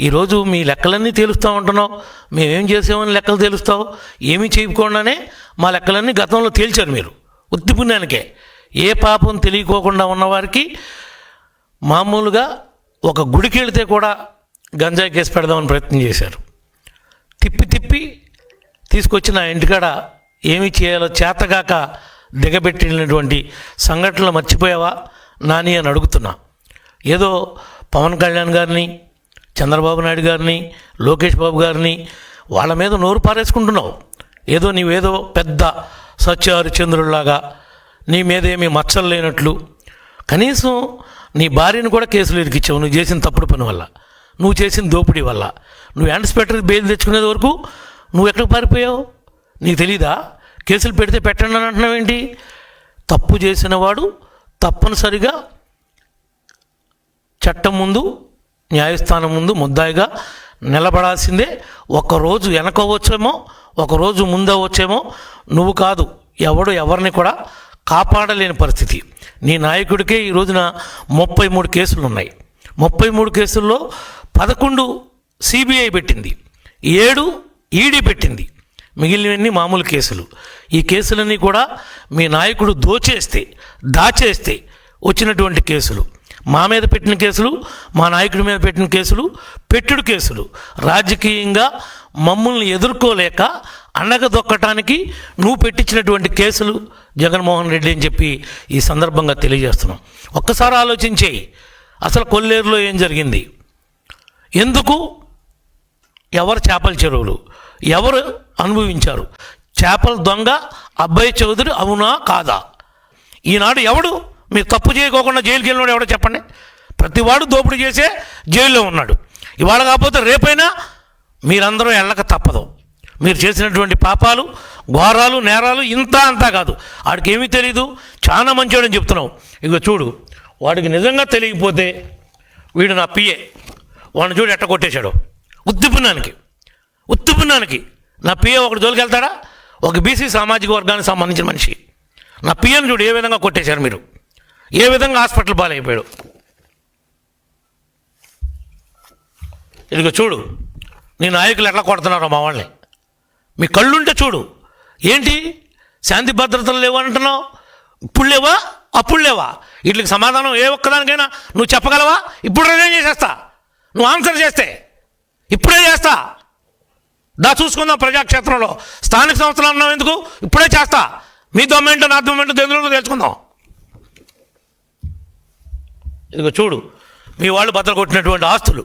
ఈరోజు మీ లెక్కలన్నీ తేలుస్తూ ఉంటున్నావు. మేమేం చేసామని లెక్కలు తేలుస్తావు? ఏమీ చేయకుండానే మా లెక్కలన్నీ గతంలో తేల్చారు మీరు. ఉత్తి పుణ్యానికే ఏ పాపం తెలియకోకుండా ఉన్నవారికి మామూలుగా ఒక గుడికి వెళితే కూడా గంజాయి కేసు పెడదామని ప్రయత్నం చేశారు. తిప్పి తిప్పి తీసుకొచ్చి నా ఇంటికాడ ఏమి చేయాలో చేతగాక దిగబెట్టినటువంటి సంఘటనలు మర్చిపోయావా? నాని అని అడుగుతున్నా. ఏదో పవన్ కళ్యాణ్ గారిని చంద్రబాబు నాయుడు గారిని లోకేష్ బాబు గారిని వాళ్ళ మీద నోరు పారేసుకుంటున్నావు. ఏదో నీవేదో పెద్ద సత్య హరిచంద్రుడిలాగా నీ మీద ఏమీ మచ్చలు లేనట్లు. కనీసం నీ భార్యను కూడా కేసులు ఇరికిచ్చావు. నువ్వు చేసిన తప్పుడు పని వల్ల. నువ్వు చేసిన దోపిడీ వల్ల. నువ్వు యాంటిసిపేటరీ బెయిల్ తెచ్చుకునేది వరకు నువ్వు ఎక్కడికి పారిపోయావు? నీకు తెలీదా? కేసులు పెడితే పెట్టండి అని అంటున్నావు ఏంటి? తప్పు చేసిన వాడు తప్పనిసరిగా చట్టం ముందు న్యాయస్థానం ముందు ముద్దాయిగా నిలబడాల్సిందే. ఒకరోజు వెనకవచ్చేమో ఒకరోజు ముందవచ్చేమో నువ్వు కాదు ఎవడు ఎవరిని కూడా కాపాడలేని పరిస్థితి. నీ నాయకుడికే ఈ రోజున ముప్పై మూడు కేసులు ఉన్నాయి ముప్పై మూడు కేసుల్లో పదకొండు సిబిఐ పెట్టింది. ఏడు ఈడీ పెట్టింది. మిగిలినవన్నీ మామూలు కేసులు. ఈ కేసులన్నీ కూడా మీ నాయకుడు దోచేస్తే దాచేస్తే వచ్చినటువంటి కేసులు. మా మీద పెట్టిన కేసులు మా నాయకుడి మీద పెట్టిన కేసులు పెట్టుడు కేసులు. రాజకీయంగా మమ్మల్ని ఎదుర్కోలేక అన్నగదొక్కటానికి నువ్వు పెట్టించినటువంటి కేసులు జగన్మోహన్ రెడ్డి అని చెప్పి ఈ సందర్భంగా తెలియజేస్తున్నాం. ఒక్కసారి ఆలోచించేయి అసలు కొల్లేరులో ఏం జరిగింది? ఎందుకు ఎవరు చేపల చెరువులు? ఎవరు అనుభవించారు? చేపల దొంగ అబ్బాయి చౌదరి అవునా కాదా? ఈనాడు ఎవడు మీరు తప్పు చేయకోకుండా జైలుకి వెళ్ళినాడు ఎవడో చెప్పండి. ప్రతివాడు దోపిడీ చేసే జైల్లో ఉన్నాడు. ఇవాళ కాకపోతే రేపైనా మీరందరూ వెళ్ళక తప్పదు. మీరు చేసినటువంటి పాపాలు ఘోరాలు నేరాలు ఇంత అంతా కాదు. వాడికి ఏమీ తెలియదు చాలా మంచివాడని చెప్తున్నావు. ఇక చూడు వాడికి నిజంగా తెలియకపోతే వీడు నా పిఏ. వాడిని చూడు ఎట్ట కొట్టేశాడు. ఉత్తిపున్నానికి. ఉత్తిపున్నానికి. నా పిఏ ఒకటి జోలికి వెళ్తాడా? ఒక బీసీ సామాజిక వర్గానికి సంబంధించిన మనిషి. నా పిఎన్ చూడు ఏ విధంగా కొట్టేశారు మీరు. ఏ విధంగా హాస్పిటల్ పాలైపోయాడు? ఇదిగో చూడు నీ నాయకులు ఎట్లా కొడుతున్నారో మా వాళ్ళని. మీ కళ్ళుంటే చూడు. ఏంటి? శాంతి భద్రతలు లేవు అంటున్నావు? ఇప్పుడు లేవా? అప్పుడు లేవా? వీటికి సమాధానం ఏ ఒక్కదానికైనా నువ్వు చెప్పగలవా? ఇప్పుడు నేనేం చేసేస్తా. నువ్వు ఆన్సర్ చేస్తే. ఇప్పుడే చేస్తా. దా చూసుకుందాం ప్రజాక్షేత్రంలో. స్థానిక సంస్థలు అన్నావు ఎందుకు? ఇప్పుడే చేస్తా. మీ దొమ్మేంటో నా దొమ్మేంటో ఎందులో తెలుసుకుందాం. ఇదిగో చూడు మీ వాళ్ళు బద్దలు కొట్టినటువంటి ఆస్తులు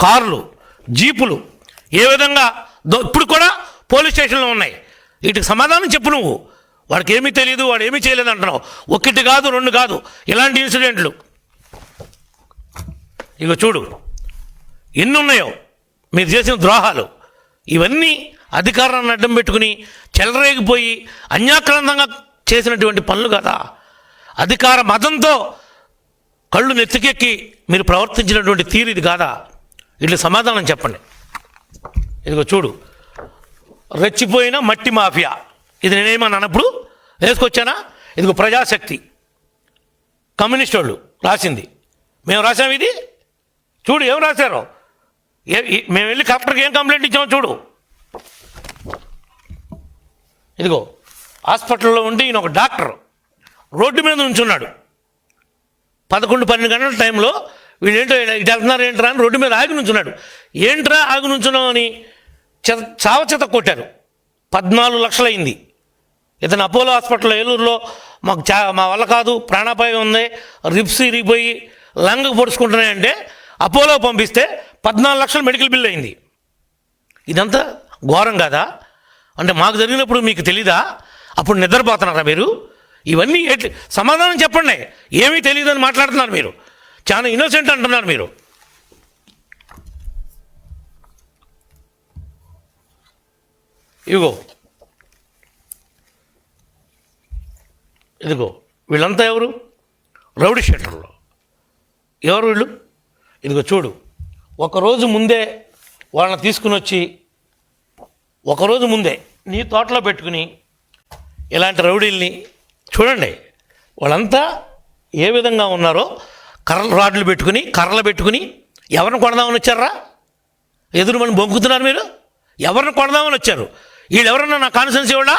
కార్లు జీపులు ఏ విధంగా దో- ఇప్పుడు కూడా పోలీస్ స్టేషన్లో ఉన్నాయి. వీటికి సమాధానం చెప్పు నువ్వు. వాడికి ఏమీ తెలియదు వాడు ఏమీ చేయలేదు అంటున్నావు. ఒకటి కాదు రెండు కాదు ఇలాంటి ఇన్సిడెంట్లు. ఇగో చూడు ఎన్ని ఉన్నాయో మీరు చేసిన ద్రోహాలు. ఇవన్నీ అధికారాన్ని అడ్డం పెట్టుకుని చెలరేగిపోయి అన్యాక్రాంతంగా చేసినటువంటి పనులు కదా. అధికార మతంతో కళ్ళు నెత్తికెక్కి మీరు ప్రవర్తించినటువంటి తీరు ఇది కాదా? ఇట్లా సమాధానం చెప్పండి. ఇదిగో చూడు. రెచ్చిపోయిన మట్టి మాఫియా. ఇది నేనేమని అన్నప్పుడు వేసుకొచ్చానా? ఇదిగో ప్రజాశక్తి. కమ్యూనిస్ట్ వాళ్ళు రాసింది. మేము రాసాం ఇది? చూడు ఏం రాశారు? ఏ మేము వెళ్ళి కలెక్టర్కి ఏం కంప్లైంట్ ఇచ్చామో చూడు. ఇదిగో హాస్పిటల్లో ఉండి ఈయన ఒక డాక్టర్ రోడ్డు మీద నుంచున్నాడు. పదకొండు పన్నెండు గంటల టైంలో వీళ్ళు ఇటు వెళ్తున్నారు ఏంట్రా అని రోడ్డు మీద ఆగి నుంచున్నాడు. ఏంట్రా ఆగి నుంచున్నావు అని చెత చావ చెత కొట్టారు. పద్నాలుగు లక్షలు అయింది ఇతను అపోలో హాస్పిటల్లో ఏలూరులో మాకు చా మా వల్ల కాదు ప్రాణాపాయం ఉంది రిప్స్ ఇరిగిపోయి లంగ్ పొడుచుకుంటున్నాయంటే అపోలో పంపిస్తే పద్నాలుగు లక్షలు మెడికల్ బిల్ అయింది. ఇదంతా ఘోరం కాదా? అంటే మాకు జరిగినప్పుడు మీకు తెలీదా? అప్పుడు నిద్రపోతున్నారా మీరు? ఇవన్నీ ఎట్లు సమాధానం చెప్పండి. ఏమీ తెలియదని మాట్లాడుతున్నారు మీరు. చాలా ఇన్నోసెంట్ అంటున్నారు మీరు. ఇదిగో. ఇదిగో. వీళ్ళంతా ఎవరు? రౌడీ షెటర్లు. ఎవరు వీళ్ళు? ఇదిగో చూడు. ఒకరోజు ముందే వాళ్ళని తీసుకుని వచ్చి ఒకరోజు ముందే నీ తోటలో పెట్టుకుని ఇలాంటి రౌడీల్ని చూడండి వాళ్ళంతా ఏ విధంగా ఉన్నారో కర్రలు రాడ్లు పెట్టుకుని కర్రలు పెట్టుకుని ఎవరిని కొడదామని వచ్చారా? ఎదురు మనం బొంకుతున్నారు మీరు? ఎవరిని కొడదామని వచ్చారు? వీళ్ళు ఎవరన్నా నా కాన్ఫిడెన్స్ వాళ్ళ?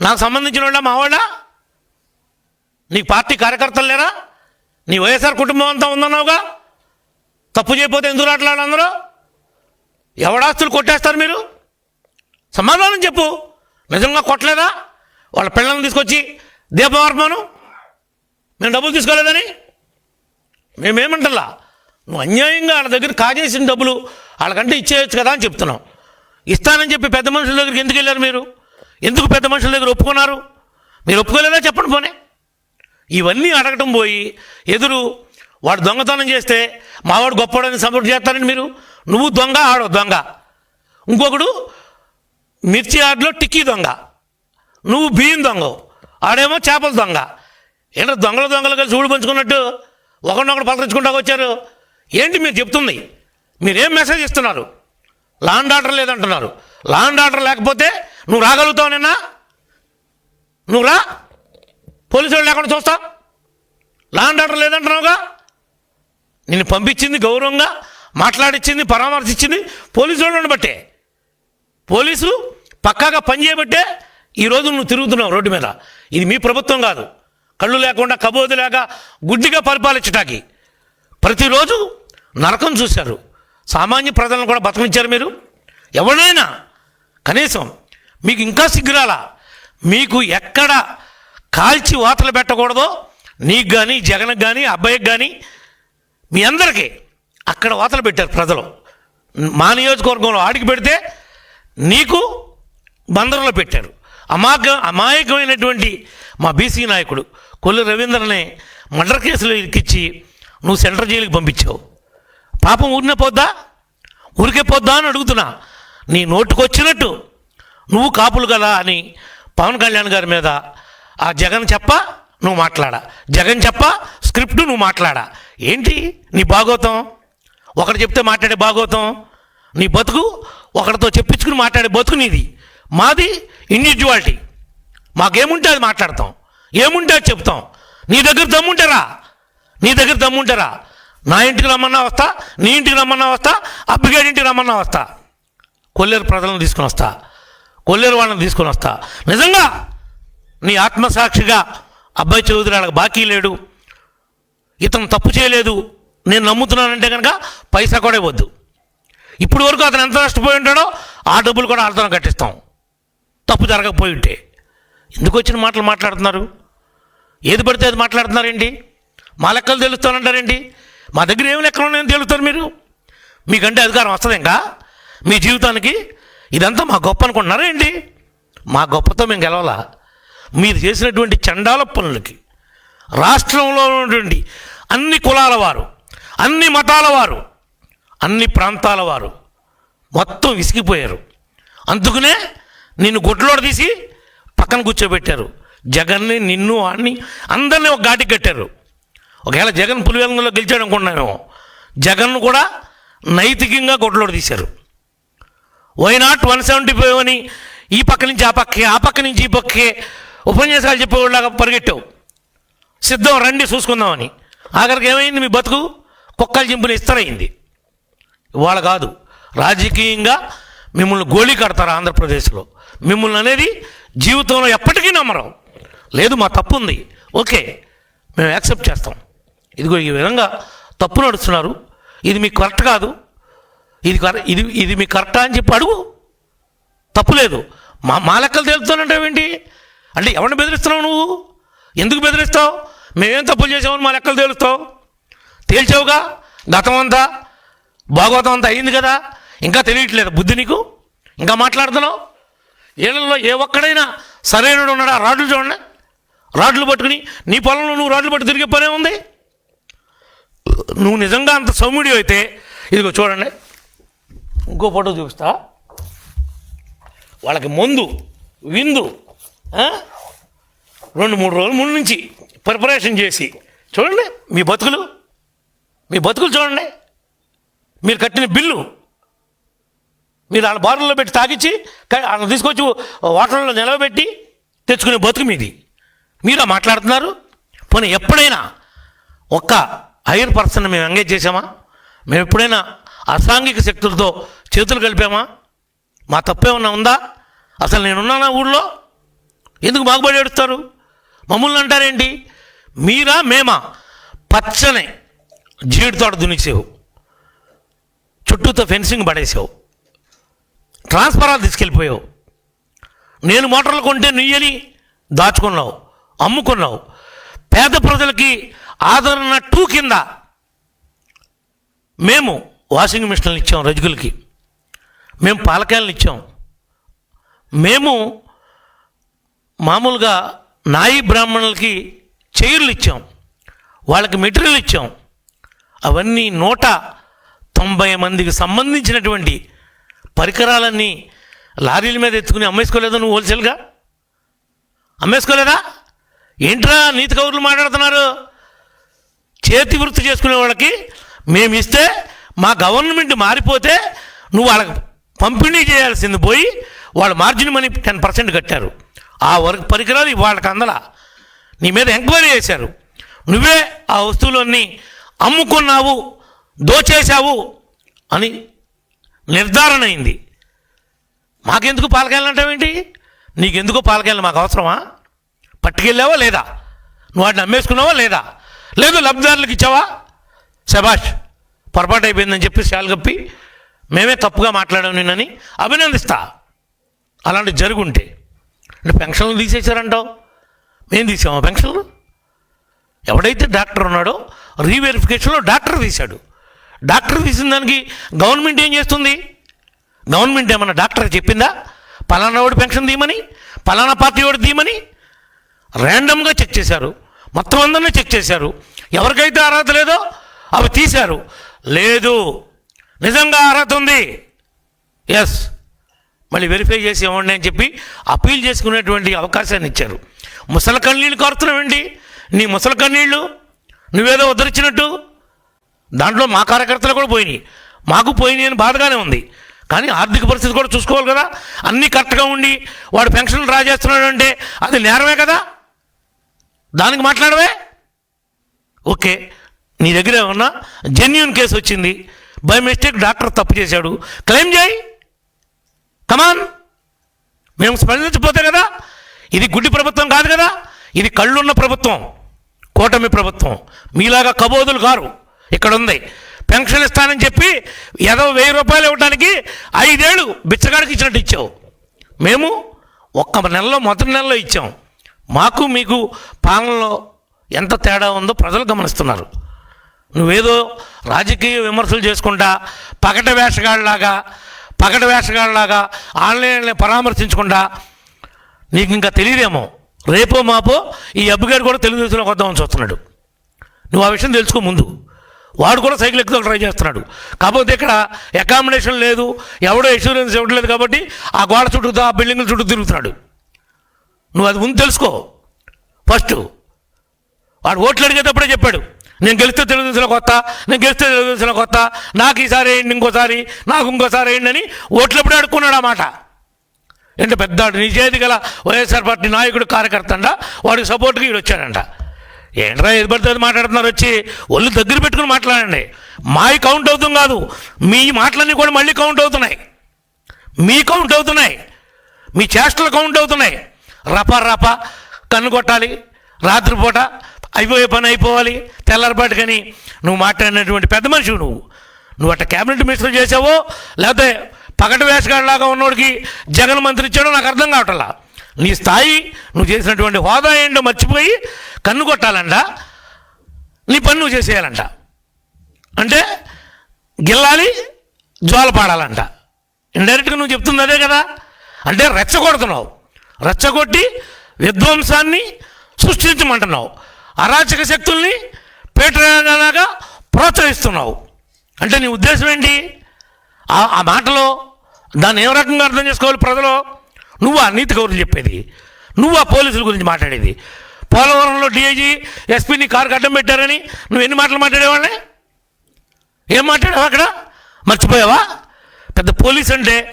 నాకు సంబంధించిన వాళ్ళ? మా వాళ్ళ? నీ పార్టీ కార్యకర్తలు లేరా? నీ వైఎస్ఆర్ కుటుంబం అంతా ఉందన్నావుగా? తప్పు చేయకపోతే ఎందుకు రాట్లాడు అందరూ? ఎవడాస్తులు కొట్టేస్తారు మీరు? సమాధానం చెప్పు. నిజంగా కొట్టలేదా? వాళ్ళ పిల్లల్ని తీసుకొచ్చి దీపమార్పను మేము డబ్బులు తీసుకోలేదని? మేమేమంటలా? నువ్వు అన్యాయంగా వాళ్ళ దగ్గర కాజేసిన డబ్బులు వాళ్ళకంటే ఇచ్చేయచ్చు కదా అని చెప్తున్నాం. ఇస్తానని చెప్పి పెద్ద మనుషుల దగ్గరికి ఎందుకు వెళ్ళారు మీరు? ఎందుకు పెద్ద మనుషుల దగ్గర ఒప్పుకున్నారు? మీరు ఒప్పుకోలేదా చెప్పండి పోనీ. ఇవన్నీ అడగటం పోయి ఎదురు వాడు దొంగతనం చేస్తే మావాడు గొప్పవాడని సపోర్ట్ చేస్తారని మీరు? నువ్వు దొంగ ఆడో దొంగ. ఇంకొకడు మిర్చి ఆటలో టిక్కీ దొంగ. నువ్వు బియ్యం దొంగ. ఆడేమో చేపల దొంగ. ఏంటో దొంగలు దొంగలు కలిసి ఊడి పంచుకున్నట్టు ఒకరినొకరు పలకరించుకుంటా వచ్చారు? ఏంటి మీరు చెప్తుంది? మీరేం మెసేజ్ ఇస్తున్నారు? లాండ్ ఆర్డర్ లేదంటున్నారు. లాండ్ ఆర్డర్ లేకపోతే నువ్వు రాగలుగుతావు నిన్న? నువ్వు రా. పోలీసు వాళ్ళు లేకుండా చూస్తా. లాండ్ ఆర్డర్ లేదంటున్నావుగా? నిన్ను పంపించింది గౌరవంగా మాట్లాడిచ్చింది పరామర్శించింది పోలీసు వాళ్ళని బట్టే పోలీసు పక్కాగా పని చేయబట్టే ఈరోజు నువ్వు తిరుగుతున్నావు రోడ్డు మీద. ఇది మీ ప్రభుత్వం కాదు. కళ్ళు లేకుండా కబోదు లేక గుడ్డిగా పరిపాలించటానికి. ప్రతిరోజు నరకం చూశారు. సామాన్య ప్రజలను కూడా బతకనిచ్చారు మీరు. ఎవరైనా కనీసం మీకు ఇంకా సిగ్గురాలా? మీకు ఎక్కడ కాల్చి వాతలు పెట్టకూడదో? నీకు కానీ జగన్కి కానీ అబ్బాయికి కానీ మీ అందరికీ అక్కడ వాతలు పెట్టారు ప్రజలు. మా నియోజకవర్గంలో ఆడికి పెడితే నీకు బందరులో పెట్టారు. అమాక అమాయకమైనటువంటి మా బీసీ నాయకుడు కొల్లు రవీంద్రనే మర్డర్ కేసులో ఇరికిచ్చి నువ్వు సెంట్రల్ జైలుకి పంపించావు. పాపం ఊరినే పోద్దా? ఊరికే పోద్దా అని అడుగుతున్నా. నీ నోటుకొచ్చినట్టు నువ్వు కాపులు కదా అని పవన్ కళ్యాణ్ గారి మీద ఆ జగన్ చెప్ప నువ్వు మాట్లాడా. జగన్ చెప్ప స్క్రిప్ట్ నువ్వు మాట్లాడా. ఏంటి? నీ భాగోతం ఒకటి చెప్తే మాట్లాడే భాగోతం నీ బతుకు? ఒకరితో చెప్పించుకుని మాట్లాడే బతుకు నీది. మాది ఇండివిజువాలిటీ మాకేముంటే అది మాట్లాడతాం. ఏముంటే అది చెప్తాం. నీ దగ్గర దమ్ముంటారా? నీ దగ్గర దమ్ముంటారా? నా ఇంటికి రమ్మన్నా వస్తా నీ ఇంటికి రమ్మన్నా వస్తా అబ్బిగాడి ఇంటికి రమ్మన్నా వస్తా. కొల్లేరు ప్రజలను తీసుకుని వస్తా. కొల్లేరు వాళ్ళని తీసుకుని వస్తా. నిజంగా నీ ఆత్మసాక్షిగా అబ్బాయి చౌదరి వాళ్ళకి బాకీ లేడు. ఇతను తప్పు చేయలేదు. నేను నమ్ముతున్నానంటే కనుక పైసా కూడా ఇవ్వద్దు. ఇప్పుడు వరకు అతను ఎంత నష్టపోయి ఉంటాడో ఆ డబ్బులు కూడా వాళ్ళతో కట్టిస్తాం. తప్పు జరగకపోయి ఉంటే. ఎందుకు వచ్చిన మాటలు మాట్లాడుతున్నారు? ఏది పడితే అది మాట్లాడుతున్నారండి మా లెక్కలు తెలుస్తానంటారండి మా దగ్గర ఏమి లెక్కలు ఉన్నాయని తెలుస్తారు మీరు? మీకంటే అధికారం వస్తుంది ఇంకా? మీ జీవితానికి ఇదంతా మా గొప్ప అనుకుంటున్నారా ఏంటి? మా గొప్పతో మేము గెలవాలా? మీరు చేసినటువంటి చండాల పనులకి రాష్ట్రంలో ఉన్నటువంటి అన్ని కులాల వారు అన్ని మతాల వారు అన్ని ప్రాంతాల వారు మొత్తం విసిగిపోయారు. అందుకనే నిన్ను గుడ్లోడు తీసి పక్కన కూర్చోబెట్టారు. జగన్ని నిన్ను వాడిని అందరినీ ఒక ఘాటికి కట్టారు. ఒకవేళ జగన్ పులివెలంగంలో గెలిచాడు అనుకున్నామేమో జగన్ను కూడా నైతికంగా గుడ్లోడు తీశారు. Why not one seventy five అని ఈ పక్క నుంచి ఆ పక్కే ఆ పక్క నుంచి ఈ పక్కే ఉపన్యాసాలు చెప్పేవాళ్ళగా పరిగెట్టావు. సిద్ధం రండి చూసుకుందామని. ఆఖరికి ఏమైంది మీ బతుకు? కుక్కలు చింపుని ఇస్తారైంది. ఇవాళ కాదు రాజకీయంగా మిమ్మల్ని గోళీ కడతారు ఆంధ్రప్రదేశ్లో? మిమ్మల్ని అనేది జీవితంలో ఎప్పటికీ నమ్మరు. లేదు మా తప్పు ఉంది. ఓకే మేము యాక్సెప్ట్ చేస్తాం. ఇదిగో ఈ విధంగా తప్పు నడుస్తున్నారు. ఇది మీకు కరెక్ట్ కాదు. ఇది కర- ఇది ఇది మీకు కరెక్టా అని చెప్పి అడుగు. తప్పు లేదు. మా మా లెక్కలు తెలుపుతానంటావేంటి అంటే ఎవరిని బెదిరిస్తున్నావు నువ్వు? ఎందుకు బెదిరిస్తావు? మేమేం తప్పులు చేసామని మా లెక్కలు తేలుస్తావు? తేల్చావుగా? గతం అంతా? భాగవతం అంతా అయింది కదా? ఇంకా తెలియట్లేదు. బుద్ధి నీకు? ఇంకా మాట్లాడుతున్నావు? ఏళ్ళలో ఏ ఒక్కడైనా సరైనడు ఉన్నాడా? రాడ్లు చూడండి. రాడ్లు పట్టుకుని నీ పొలంలో నువ్వు రాడ్లు పట్టు తిరిగే పనే ఉంది? నువ్వు నిజంగా అంత సౌమ్యుడి అయితే ఇదిగో చూడండి. ఇంకో ఫోటో చూపిస్తా. వాళ్ళకి మందు విందు రెండు మూడు రోజుల ముందు నుంచి ప్రిపరేషన్ చేసి చూడండి మీ బతుకులు. మీ బతుకులు చూడండి. మీరు కట్టిన బిల్లు. మీరు వాళ్ళ బారుల్లో పెట్టి తాగిచ్చి క- వాళ్ళని తీసుకొచ్చి వాటర్లో నిలవబెట్టి తెచ్చుకునే బతుకు మీది. మీరు మాట్లాడుతున్నారు? పోనీ ఎప్పుడైనా ఒక్క హైయర్ పర్సన్ మేము ఎంగేజ్ చేసామా మేము ఎప్పుడైనా అసాంఘిక శక్తులతో చేతులు కలిపామా? మా తప్పేమన్నా ఉందా? అసలు నేనున్నానా ఊళ్ళో? ఎందుకు బాగుపడి ఏడుస్తారు? మమ్మల్ని అంటారేంటి? మీరా మేమా? పచ్చని జీడి తోట దునిసేవు చుట్టూతో ఫెన్సింగ్ పడేసావు. ట్రాన్స్ఫరాలు తీసుకెళ్ళిపోయావు. నేను మోటార్లు కొంటే నుయ్యని దాచుకున్నావు అమ్ముకున్నావు. పేద ప్రజలకి ఆదరణ టూ కింద మేము వాషింగ్ మిషన్లు ఇచ్చాం రజకులకి. మేము పాలకాయలను ఇచ్చాం. మేము మామూలుగా నాయి బ్రాహ్మణులకి చైర్లు ఇచ్చాం. వాళ్ళకి మెటీరియల్ ఇచ్చాం. అవన్నీ నూట తొంభై మందికి సంబంధించినటువంటి పరికరాలన్నీ లారీల మీద ఎత్తుకుని అమ్మేసుకోలేదా నువ్వు హోల్సేల్గా? అమ్మేసుకోలేదా? ఏంట్రా నీతి కౌరులు మాట్లాడుతున్నారు? చేతి వృత్తి చేసుకునే వాళ్ళకి మేము ఇస్తే మా గవర్నమెంట్ మారిపోతే నువ్వు వాళ్ళకి పంపిణీ చేయాల్సింది పోయి వాళ్ళ మార్జిన్ మనీ టెన్ పర్సెంట్ కట్టారు. ఆ వర్క్ పరికరాలు వాళ్ళకి అందల. నీ మీద ఎంక్వైరీ చేశారు. నువ్వే ఆ వస్తువులన్నీ అమ్ముకున్నావు దోచేశావు అని నిర్ధారణ అయింది. మాకెందుకు పాలకాయలు అంటావేంటి నీకెందుకు పాలకాయలు మాకు అవసరమా? పట్టుకెళ్ళావా లేదా? నువ్వు వాటిని అమ్మేసుకున్నావా లేదా? లేదు లబ్ధిదారులకు ఇచ్చావా? శభాష్ పొరపాటు అయిపోయిందని చెప్పి శాలు కప్పి మేమే తప్పుగా మాట్లాడాం నిన్నని అభినందిస్తా. అలాంటి జరుగుంటే అంటే పెన్షన్లు తీసేశారంటావు? మేము తీసామా పెన్షన్లు? ఎవడైతే డాక్టర్ ఉన్నాడో రీవెరిఫికేషన్లో డాక్టర్ తీశాడు. డాక్టర్ తీసిన దానికి గవర్నమెంట్ ఏం చేస్తుంది? గవర్నమెంట్ ఏమన్నా డాక్టర్ చెప్పిందా? పలానా వాడు పెన్షన్ తీయమని పలానా పార్టీ వాడు తీయమని ర్యాండమ్గా చెక్ చేశారు. మొత్తం అందరినీ చెక్ చేశారు. ఎవరికైతే అర్హత లేదో అవి తీశారు. లేదు. నిజంగా అర్హత ఉంది. ఎస్ మళ్ళీ వెరిఫై చేసి ఇవ్వండి అని చెప్పి అప్పీల్ చేసుకునేటువంటి అవకాశాన్ని ఇచ్చారు. ముసలి కన్నీళ్ళు కారుతున్నావేంటి? నీ ముసలి కన్నీళ్ళు నువ్వేదో ఉద్ధరించినట్టు దాంట్లో మా కార్యకర్తలు కూడా పోయినాయి. మాకు పోయినాయి అని బాధగానే ఉంది. కానీ ఆర్థిక పరిస్థితి కూడా చూసుకోవాలి కదా. అన్నీ కరెక్ట్గా ఉండి వాడు పెన్షన్లు డ్రా చేస్తున్నాడు అంటే అది నేరమే కదా. దానికి మాట్లాడవే. ఓకే నీ దగ్గర ఏమన్నా జెన్యున్ కేసు వచ్చింది. బై మిస్టేక్ డాక్టర్ తప్పు చేశాడు. క్లెయిమ్ చేయి. కమాన్ మేము స్పందించిపోతే కదా. ఇది గుడ్డి ప్రభుత్వం కాదు కదా. ఇది కళ్ళున్న ప్రభుత్వం. కూటమి ప్రభుత్వం. మీలాగా కబోదులు కారు. ఇక్కడ ఉంది పెన్షన్ ఇస్తానని చెప్పి ఏదో వెయ్యి రూపాయలు ఇవ్వడానికి ఐదేళ్ళు బిచ్చగాడికి ఇచ్చినట్టు ఇచ్చావు. మేము ఒక్క నెలలో మొదటి నెలలో ఇచ్చాం. మాకు మీకు పాలనలో ఎంత తేడా ఉందో ప్రజలు గమనిస్తున్నారు. నువ్వేదో రాజకీయ విమర్శలు చేసుకుంటా పగట వేషగాళ్ళలాగా పగట వేషగాళ్ళలాగా ఆన్లైన్లో పరామర్శించకుండా నీకు ఇంకా తెలియదేమో. రేపో మాపో ఈ అబ్బుగారు కూడా తెలుగుదేశంలోకి వద్దామని చూస్తున్నాడు. నువ్వు ఆ విషయం తెలుసుకో ముందు. వాడు కూడా సైకిల్ ఎక్కువ ట్రై చేస్తున్నాడు. కాకపోతే ఇక్కడ అకామిడేషన్ లేదు ఎవడో ఇన్సూరెన్స్ ఇవ్వట్లేదు కాబట్టి ఆ గోడ చుట్టూ ఆ బిల్డింగ్ల చుట్టూ తిరుగుతున్నాడు. నువ్వు అది ముందు తెలుసుకో. ఫస్ట్ వాడు ఓట్లు అడిగేటప్పుడే చెప్పాడు. నేను గెలిస్తే తెలుగుదేశంలోకి కొత్త నేను గెలిస్తే తెలుగుదేశంలోకి కొత్త నాకు ఈసారి వేయండి ఇంకోసారి నాకు ఇంకోసారి వేయండి అని ఓట్లప్పుడే అడుక్కున్నాడు ఆ మాట. ఏంటో పెద్ద నిజేది గల వైఎస్ఆర్ పార్టీ నాయకుడు కార్యకర్త అంట వాడికి సపోర్ట్గా వీడు వచ్చాడంట. ఏంట్రా ఏది పడితే అది మాట్లాడుతున్నారు వచ్చి? ఒళ్ళు దగ్గర పెట్టుకుని మాట్లాడండి. మావి కౌంట్ అవుతుంది కాదు. మీ మాటలన్నీ కూడా మళ్ళీ కౌంట్ అవుతున్నాయి. మీ కౌంట్ అవుతున్నాయి. మీ చేష్టలు కౌంట్ అవుతున్నాయి. రప రప కన్ను కొట్టాలి. రాత్రిపూట అయిపోయే పని అయిపోవాలి. తెల్లారిపాటికని నువ్వు మాట్లాడినటువంటి పెద్ద మనిషి నువ్వు. నువ్వు అట్ట క్యాబినెట్ మినిస్టర్ చేసావో లేకపోతే పగటి వేషగాడిలాగా ఉన్నోడికి జగన్ మంత్రి ఇచ్చాడో నాకు అర్థం కావట్లా. నీ స్థాయి నువ్వు చేసినటువంటి హోదా ఏంటో మర్చిపోయి కన్ను కొట్టాలంట. నీ పని నువ్వు చేసేయాలంట. అంటే గిల్లాలి జ్వాల పాడాలంట. ఇండైరెక్ట్గా నువ్వు చెప్తుంది అదే కదా. అంటే రెచ్చగొడుతున్నావు. రెచ్చగొట్టి విధ్వంసాన్ని సృష్టించమంటున్నావు. అరాచక శక్తుల్ని పేటలాగా ప్రోత్సహిస్తున్నావు. అంటే నీ ఉద్దేశం ఏంటి? ఆ ఆ మాటలో దాన్ని ఏ రకంగా అర్థం చేసుకోవాలి ప్రజలు? నువ్వు ఆ నీతి కౌరులు చెప్పేది? నువ్వు ఆ పోలీసుల గురించి మాట్లాడేది? పోలవరంలో డిఐజీ ఎస్పీని కారు అడ్డం పెట్టారని నువ్వు ఎన్ని మాటలు మాట్లాడేవాళ్ళే ఏం మాట్లాడావు అక్కడ? మర్చిపోయావా? పెద్ద పోలీస్ అంటే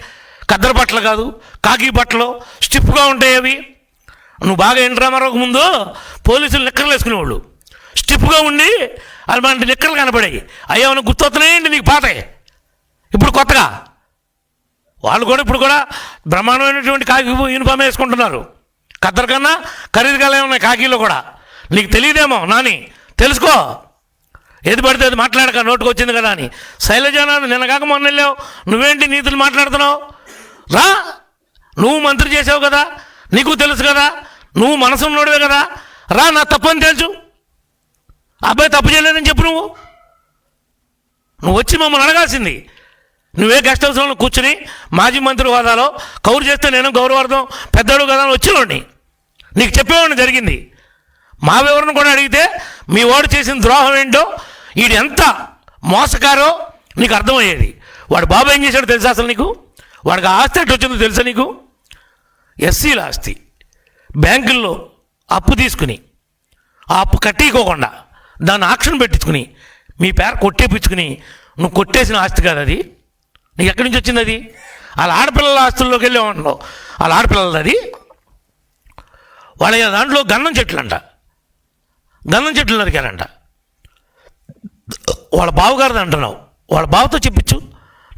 కద్దరు బట్టలు కాదు కాకి బట్టలు స్టిఫ్గా ఉంటాయి అవి. నువ్వు బాగా ఎన్ ముందు. పోలీసులు నిక్కర్లు వేసుకునేవాళ్ళు. స్టిఫ్గా ఉండి అలాంటి నిక్కర్లు కనపడాయి. అయ్యేమన్నా గుర్తొస్తున్నాయండి నీకు పాతాయి? ఇప్పుడు కొత్తగా? వాళ్ళు కూడా ఇప్పుడు కూడా బ్రహ్మాండమైనటువంటి కాకి యూనిఫామ్ వేసుకుంటున్నారు. ఖద్దరు కన్నా ఖరీదు కలే ఉన్నాయి కాకీలో కూడా. నీకు తెలియదేమో నాని తెలుసుకో. ఏది పడితే అది మాట్లాడక నోటుకు వచ్చింది కదా అని. శైలజానాథ్ నిన్న కాక మొన్న వెళ్ళావు. నువ్వేంటి నీతులు మాట్లాడుతున్నావు? రా! నువ్వు మంత్రి చేసావు కదా. నీకు తెలుసు కదా. నువ్వు మనసున్నోడివే కదా. రా నా తప్పని తెలుసు అబ్బాయి తప్పు చేయలేదని చెప్పు నువ్వు. నువ్వు వచ్చి మమ్మల్ని అడగాల్సింది. నువ్వే గెస్ట్ హౌస్లో కూర్చుని మాజీ మంత్రి హోదాలో కౌరు చేస్తే నేను గౌరవార్థం పెద్దడు కదా అని వచ్చినోడిని నీకు చెప్పేవాడిని జరిగింది. మా వివరణ కూడా అడిగితే మీ వాడు చేసిన ద్రోహం ఏంటో వీడు ఎంత మోసకారో నీకు అర్థమయ్యేది. వాడు బాబు ఏం చేశాడో తెలుసా అసలు నీకు? వాడికి ఆస్తి ఎట్టు వచ్చిందో తెలుసా నీకు? ఎస్సీల ఆస్తి. బ్యాంకుల్లో అప్పు తీసుకుని ఆ అప్పు కట్టికోకుండా దాన్ని ఆక్షన్ పెట్టించుకుని మీ పేర కొట్టేపించుకుని నువ్వు కొట్టేసిన ఆస్తి కాదు అది. నీకు ఎక్కడి నుంచి వచ్చింది అది? వాళ్ళ ఆడపిల్లల ఆస్తుల్లోకి వెళ్ళే ఉండవు వాళ్ళ ఆడపిల్లలది అది? వాళ్ళ దాంట్లో గంధం చెట్లు అంట గంధం చెట్లు నరికారంట వాళ్ళ బావగారిది అంటున్నావు. వాళ్ళ బావతో చెప్పించు.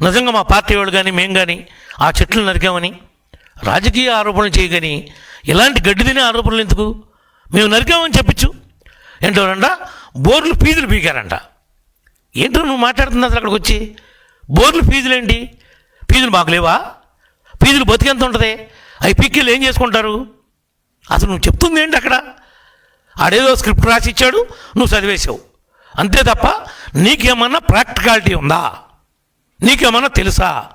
నిజంగా మా పార్టీ వాళ్ళు కానీ మేము కానీ ఆ చెట్లు నరికామని రాజకీయ ఆరోపణలు చేయగాని ఇలాంటి గడ్డి తినే ఆరోపణలు ఎందుకు? మేము నరికామని చెప్పించు. ఏంటోనంట బోర్లు పీదులు పీకారంట. ఏంటో నువ్వు మాట్లాడుతుంది అసలు అక్కడికి వచ్చి? బోర్లు ఫీజులు ఏంటి ఫీజులు మాకు లేవా? ఫీజులు బతికెంత ఉంటుంది? అవి పిక్కిలు ఏం చేసుకుంటారు? అసలు నువ్వు చెప్తుంది ఏంటి అక్కడ? ఆడేదో స్క్రిప్ట్ రాసి ఇచ్చాడు నువ్వు చదివేశావు. అంతే తప్ప నీకేమన్నా ప్రాక్టికాలిటీ ఉందా? నీకేమన్నా తెలుసా?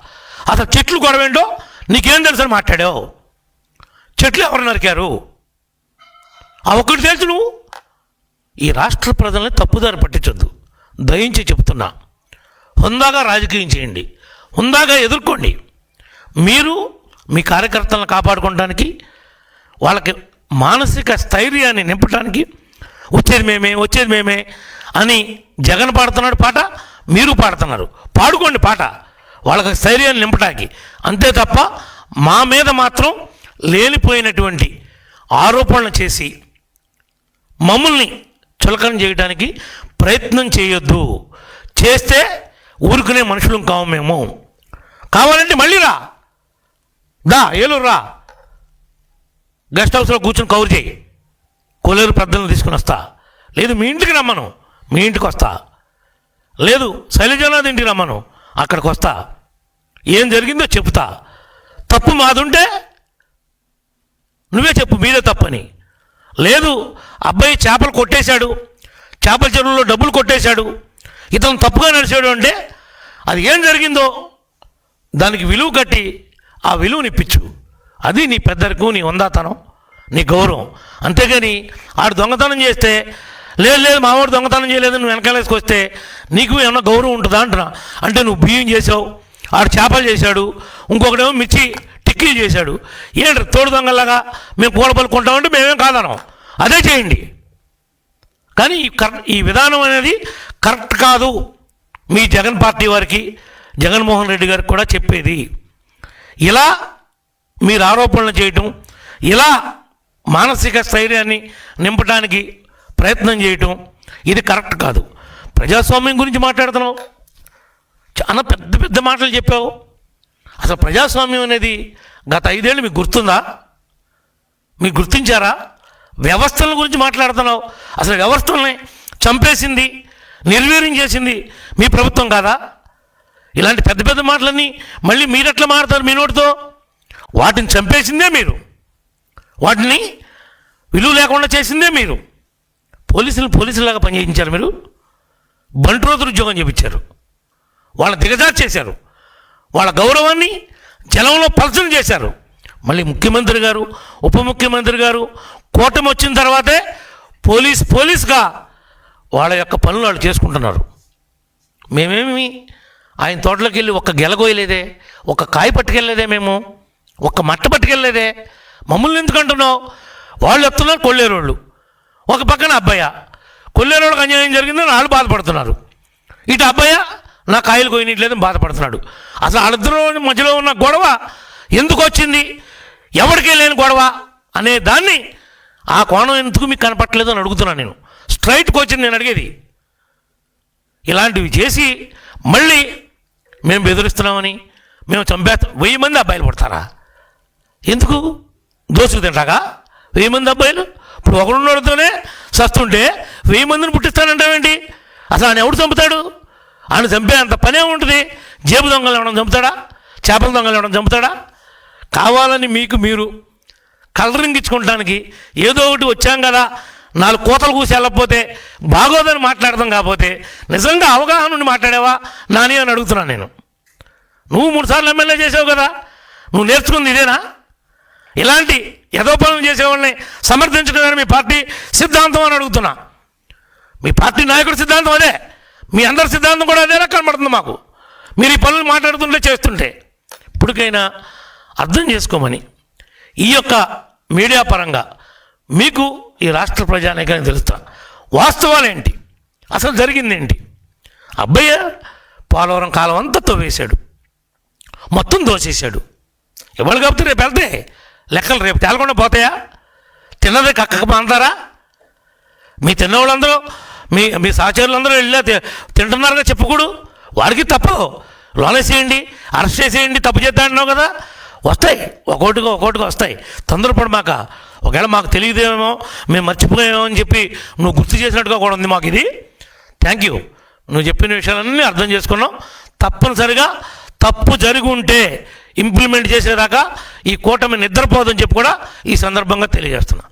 అసలు చెట్లు గొడవేంటో నీకేం తెలుసు అని మాట్లాడావు? చెట్లు ఎవరు నరికారు? ఆ ఒక్కటి తెలుసు నువ్వు? ఈ రాష్ట్ర ప్రజల్ని తప్పుదారి పట్టించొద్దు. దయించి చెప్తున్నా హుందాగా రాజకీయం చేయండి. హుందాగా ఎదుర్కోండి. మీరు మీ కార్యకర్తలను కాపాడుకోవడానికి వాళ్ళకి మానసిక స్థైర్యాన్ని నింపడానికి వచ్చేది మేమే వచ్చేది మేమే అని జగన్ పాడుతున్నాడు పాట మీరు పాడుతున్నారు. పాడుకోండి పాట. వాళ్ళకి స్థైర్యాన్ని నింపడానికి. అంతే తప్ప మా మీద మాత్రం లేనిపోయినటువంటి ఆరోపణలు చేసి మమ్మల్ని చులకన చేయడానికి ప్రయత్నం చేయొద్దు. చేస్తే ఊరుకునే మనుషులం కావు మేము. కావాలంటే మళ్ళీ రా. దా ఏలూరు రా. గెస్ట్ హౌస్లో కూర్చొని కవర్ చేయి. కొలేరు పెద్దలను తీసుకుని వస్తా. లేదు మీ ఇంటికి రమ్మను. మీ ఇంటికి వస్తా. లేదు శైలజనాథ్ ఇంటికి రమ్మను. అక్కడికి వస్తా. ఏం జరిగిందో చెప్తా. తప్పు మాదుంటే నువ్వే చెప్పు మీదే తప్పని. లేదు అబ్బాయి చేపలు కొట్టేశాడు. చేపల చెరువులో డబ్బులు కొట్టేశాడు. ఇతను తప్పుగా నడిచాడు అంటే అది ఏం జరిగిందో? దానికి విలువ కట్టి ఆ విలువని ఇప్పించు. అది నీ పెద్దరికు నీ ఉందాతనం నీ గౌరవం. అంతేగాని ఆడు దొంగతనం చేస్తే లేదు లేదు మావాడు దొంగతనం చేయలేదు నువ్వు వెనకాలేసుకొస్తే నీకు ఏమన్నా గౌరవం ఉంటుందా అంటున్నా. అంటే నువ్వు బియ్యం చేసావు ఆడు చేపలు చేశాడు ఇంకొకడేమో మిర్చి టిక్కీలు చేశాడు. ఏంటి తోడు దొంగలాగా మేము కూడ పలుకుంటామంటే మేమేం కాదనం. అదే చేయండి. కానీ ఈ కర్ ఈ విధానం అనేది కరెక్ట్ కాదు. మీ జగన్ పార్టీ వారికి జగన్మోహన్ రెడ్డి గారికి కూడా చెప్పేది. ఇలా మీరు ఆరోపణలు చేయటం ఇలా మానసిక స్థైర్యాన్ని నింపడానికి ప్రయత్నం చేయటం ఇది కరెక్ట్ కాదు. ప్రజాస్వామ్యం గురించి మాట్లాడుతున్నావు. చాలా పెద్ద పెద్ద మాటలు చెప్పావు. అసలు ప్రజాస్వామ్యం అనేది గత ఐదేళ్ళు మీకు గుర్తుందా? మీకు గుర్తించారా? వ్యవస్థల గురించి మాట్లాడుతున్నావు. అసలు వ్యవస్థల్ని చంపేసింది నిర్వీర్యం చేసింది మీ ప్రభుత్వం కాదా? ఇలాంటి పెద్ద పెద్ద మాటలన్నీ మళ్ళీ మీరెట్లా మాడతారు మీ నోటితో? వాటిని చంపేసిందే మీరు. వాటిని విలువ లేకుండా చేసిందే మీరు. పోలీసులు పోలీసులాగా పనిచేయించారు మీరు. బంటి రోజులు ఉద్యోగం చేయించారు వాళ్ళ దిగజారు చేశారు. వాళ్ళ గౌరవాన్ని జనంలో పలచన చేశారు. మళ్ళీ ముఖ్యమంత్రి గారు ఉప ముఖ్యమంత్రి గారు కూటమి వచ్చిన తర్వాతే పోలీస్ పోలీస్గా వాళ్ళ యొక్క పనులు వాళ్ళు చేసుకుంటున్నారు. మేమేమి ఆయన తోటలోకి వెళ్ళి ఒక్క గెలగోయలేదే ఒక కాయ పట్టుకెళ్ళలేదే మేము ఒక్క మట్ట పట్టుకెళ్ళలేదే. మమ్మల్ని ఎందుకంటున్నావు? వాళ్ళు వస్తున్నారు కొల్లేరోళ్ళు. ఒక పక్కన అబ్బాయ కొల్లేరోళ్ళకి అన్యాయం జరిగిందని వాళ్ళు బాధపడుతున్నారు. ఇటు అబ్బాయ నా కాయలు కొయ్యట్లేదని బాధపడుతున్నాడు. అసలు వాళ్ళిద్దరూ మధ్యలో ఉన్న గొడవ ఎందుకు వచ్చింది? ఎవరికి లేని గొడవ అనే దాన్ని ఆ కోణం ఎందుకు మీకు కనపట్టలేదు అని అడుగుతున్నాను నేను. స్ట్రైట్ క్వశ్చన్ నేను అడిగేది. ఇలాంటివి చేసి మళ్ళీ మేము బెదిరిస్తున్నామని మేము చంపేస్తాం వెయ్యి మంది అబ్బాయిలు పుడతారా? ఎందుకు? దోసుకు తింటాగా వెయ్యి మంది అబ్బాయిలు? ఇప్పుడు ఒకడున్నోడితోనే సస్తుంటే వెయ్యి మందిని పుట్టిస్తానంటావేంటి? అసలు ఆయన ఎవడు చంపుతాడు? ఆయన చంపే అంత పనే ఉంటుంది. జేబు దొంగలు ఇవ్వడం చంపుతాడా? చేపల దొంగలు ఇవ్వడం చంపుతాడా? కావాలని మీకు మీరు కలరింగ్ ఇచ్చుకోవడానికి ఏదో ఒకటి వచ్చాం కదా నాలుగు కోతలు కూసి వెళ్ళకపోతే బాగోదని మాట్లాడదాం కాకపోతే నిజంగా అవగాహన నుండి మాట్లాడావా? నాని అని అడుగుతున్నాను నేను. నువ్వు మూడు సార్లు ఎమ్మెల్యే చేసావు కదా నువ్వు నేర్చుకుంది ఇదేనా? ఇలాంటి ఏదో పనులు చేసేవాడిని సమర్థించడం మీ పార్టీ సిద్ధాంతం అని అడుగుతున్నా. మీ పార్టీ నాయకుడి సిద్ధాంతం అదే మీ అందరి సిద్ధాంతం కూడా అదేనా కనబడుతుంది మాకు. మీరు ఈ పనులు మాట్లాడుతుంటే చేస్తుంటే. ఇప్పటికైనా అర్థం చేసుకోమని ఈ యొక్క మీడియా పరంగా మీకు ఈ రాష్ట్ర ప్రజానికానికి తెలుస్తా. వాస్తవాలేంటి? అసలు జరిగిందేంటి? అబ్బయ్య పోలవరం కాలం అంతా తవ్వేశాడు. మొత్తం దోచేశాడు ఇవాళ కాబట్టి రేపు వెళ్తే? లెక్కలు రేపు తేలకుండా పోతాయా? తిన్నది కక్కక అంటారా మీ తిన్నవాళ్ళందరూ మీ మీ సహచరులందరూ వెళ్ళా తి- తింటున్నారుగా చెప్పుకోడు వాడికి తప్పు. లోనేసేయండి అరెస్ట్ చేసేయండి తప్పు చేద్దా కదా. వస్తాయి. ఒక్కోటిగా ఒక్కోటిగా వస్తాయి. తొందరపడి మాక ఒకవేళ మాకు తెలియదేమో మేము మర్చిపోయామో అని చెప్పి నువ్వు గుర్తు చేసినట్టుగా కూడా ఉంది మాకు ఇది. థ్యాంక్ యూ నువ్వు చెప్పిన విషయాలన్నీ అర్థం చేసుకున్నాం. తప్పనిసరిగా తప్పు జరిగి ఉంటే ఇంప్లిమెంట్ చేసేదాకా ఈ కూటమి నిద్రపోదని చెప్పి కూడా ఈ సందర్భంగా తెలియజేస్తున్నా.